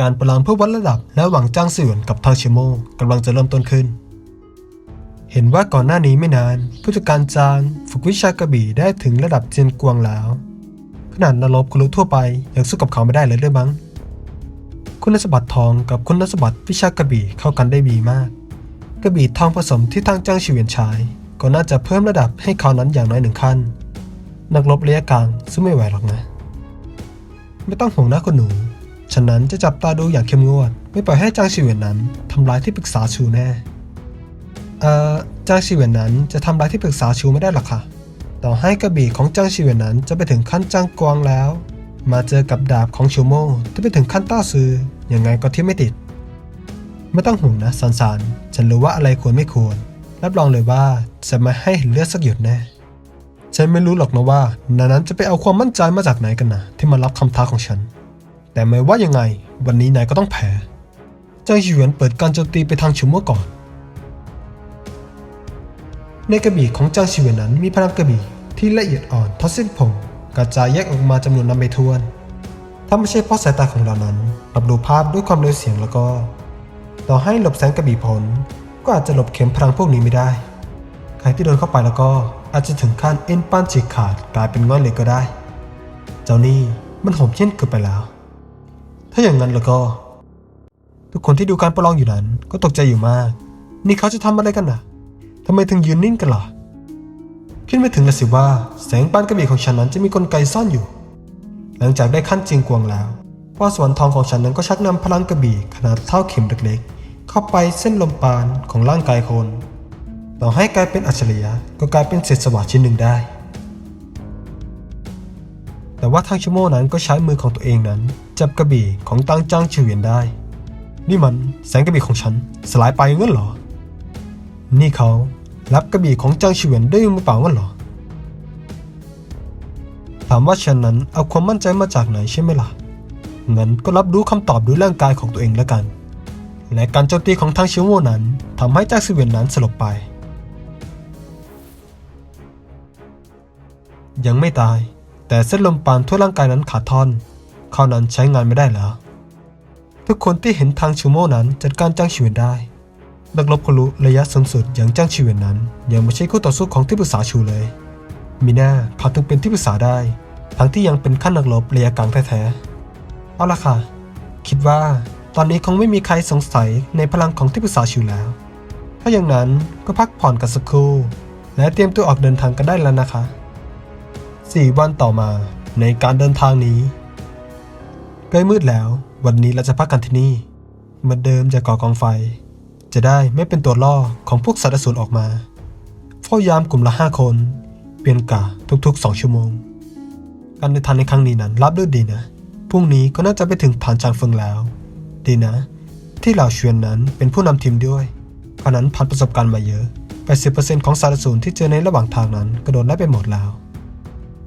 การประลองเพื่อวัดระดับและหวังจ้างสื่อกับทางชิโมกำลังจะเริ่มต้นขึ้น เห็นว่าก่อนหน้านี้ไม่นาน ผู้จัดการจางฝึกวิชากระบี่ได้ถึงระดับเจียนกวางแล้ว ขนาดนรบคุรุทั่วไปยังสู้กับเขาไม่ได้เลยด้วยมั้ง คุณสมบัติทองกับคุณสมบัติวิชากระบี่เข้ากันได้ดีมาก กระบี่ทองผสมที่ทางจ้างชิเวียนใช้ก็น่าจะเพิ่มระดับให้เขานั้นอย่างน้อยหนึ่งขั้น นักรบระยะกลางสู้ไม่ไหวหรอกนะ ไม่ต้องห่วงนะคุณหนู ฉะนั้นจะจับตาดูอย่างเข้มงวด ไม่ปล่อยให้จางชิเวียนนั้นทำร้ายที่ปรึกษาชูแน่ เอ่อจางชิเวียนนั้นจะทำร้ายที่ปรึกษาชูไม่ได้หรอกค่ะ ต่อให้กระบี่ของจางชิเวียนนั้นจะไปถึงขั้นจางกวางแล้ว มาเจอกับดาบของชูโม่ที่ไปถึงขั้นต้าซือยังไงก็ที่ไม่ติด ไม่ต้องห่วงนะสันสานฉันรู้ว่าอะไรควรไม่ควร รับรองเลยว่าจะไม่ให้เห็นเลือดสักหยดแน่ฉันไม่รู้หรอกนะว่านานั้นจะไปเอาความมั่นใจมาจากไหนกันนะที่มารับคำท้าของฉัน แต่ไม่ว่ายังไง วันนี้นายก็ต้องแพ้จางหยวนเปิดการโจมตีไปทางชูโม่ก่อน ในกระบี่ของจางชิเวียนนั้นมีพลังกระบี่ที่ละเอียดอ่อนทอเส้นผมกระจายแยกออกมาจำนวนนับไม่ถ้วน ถ้าไม่ใช่เพราะสายตาของเรานั้นรับรู้ภาพด้วยความเร็วเสียงแล้วก็ ต่อให้หลบแสงกระบี่พ้นก็อาจจะหลบเข็มพลังพวกนี้ไม่ได้ ใครที่โดนเข้าไปแล้วก็อาจจะถึงขั้นเอ็นป้านฉีกขาดกลายเป็นง่อยเหล็กก็ได้ เจ้านี่มันโหมเช่นเกินไปแล้ว ถ้าอย่างนั้นแล้วก็ ทุกคนที่ดูการประลองอยู่นั้น ก็ตกใจอยู่มาก นี่เขาจะทำอะไรกันน่ะทำไมถึงยืนนิ่งกันล่ะคิดไม่ถึงเลยสิว่าแสงปานกระบี่ของฉันนั้นจะมีกลไกซ่อนอยู่ หลังจากได้ขั้นจริงกวงแล้วพ่อสวรรค์ทองของฉันนั้นก็ชักนำพลังกระบี่ขนาดเท่าเข็มเล็กๆ เข้าไปเส้นลมปานของร่างกายคน ต่อให้กลายเป็นอัจฉริยะก็กลายเป็นเศษสวะชิ้นหนึ่งได้ แต่ว่าทางชิโม่นั้นก็ใช้มือของตัวเองนั้น จับกระบี่ของตังจางเฉวียนได้ นี่มันแสงกระบี่ของฉันสลายไปงั้นเหรอ นี่เขารับกระบี่ของจางเฉวียนด้วยมือเปล่างั้นเหรอ ถามว่าฉันนั้นเอาความมั่นใจมาจากไหนใช่ไหมล่ะ งั้นก็รับรู้คำตอบด้วยร่างกายของตัวเองแล้วกัน และการโจมตีของทางชิโม่นั้นทำให้จากซิเวียนนั้นสลบไป ยังไม่ตาย แต่เส้นลมปานทั่วร่างกายนั้นขาดท่อน เขานั้นใช้งานไม่ได้แล้ว ทุกคนที่เห็นทางชิโม่นั้นจัดการจ้างชิเวียนได้ นักรบคนรู้ระยะสูงสุดอย่างจ้างชิเวียนนั้น ยังไม่ใช่คู่ต่อสู้ของที่ปรึกษาชูเลย มีหน้าเขาถึงเป็นที่ปรึกษาได้ ทั้งที่ยังเป็นขั้นนักรบระยะกลางแท้ๆ เอาละค่ะ คิดว่าตอนนี้คงไม่มีใครสงสัยในพลังของที่ปรึกษาชิวแล้ว ถ้าอย่างนั้นก็พักผ่อนกันสักครู่ และเตรียมตัวออกเดินทางกันได้แล้วนะคะ สี่วันต่อมาในการเดินทางนี้ใกล้มืดแล้ววันนี้เราจะพักกันที่นี่เหมือนเดิมจะก่อกองไฟ จะได้ไม่เป็นตัวล่อของพวกสัตว์สูรออกมาเฝ้ายามกลุ่มละห้าคน เปลี่ยนกะทุกๆ2ชั่วโมง การเดินทางในครั้งนี้นั้นรับรื่นดีนะพรุ่งนี้ก็น่าจะไปถึงผ่านจางเฟิงแล้ว ดีนะ ที่เหล่าเชวียนนั้นเป็นผู้นำทีมด้วยเพราะนั้นผ่านประสบการณ์มาเยอะ80%ของสารสูรที่เจอในระหว่างทางนั้นก็โดนได้ไปหมดแล้ว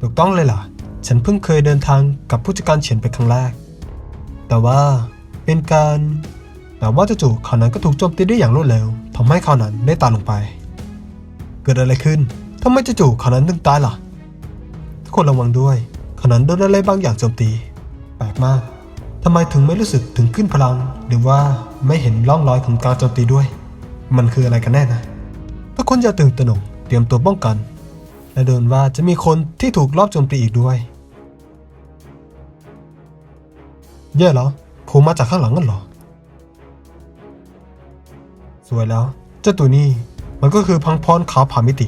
ถูกต้องเลยล่ะ ฉันเพิ่งเคยเดินทางกับผู้จัดการเฉียนไปครั้งแรก แต่ว่าเป็นการ แต่ว่าจู่ๆเขานั้นก็ถูกโจมตีได้อย่างรวดเร็วทำให้เขานั้นได้ตายลงไป เกิดอะไรขึ้นทำไมจู่ๆเขานั้นถึงตายล่ะ ทุกคนระวังด้วยเขานั้นโดนอะไรบางอย่างโจมตี แปลกมากทำไมถึงไม่รู้สึกถึงขึ้นพลัง หรือว่าไม่เห็นร่องรอยของการโจมตีด้วย มันคืออะไรกันแน่นะทุกคนอย่าตื่นตระหนกเตรียมตัวป้องกัน และเดินว่าจะมีคนที่ถูกลอบโจมตีอีกด้วยแย่เหรอผมมาจากข้างหลังกันเหรอ สวยแล้ว เจ้าตัวนี้มันก็คือพังพรขาวผ่ามิติ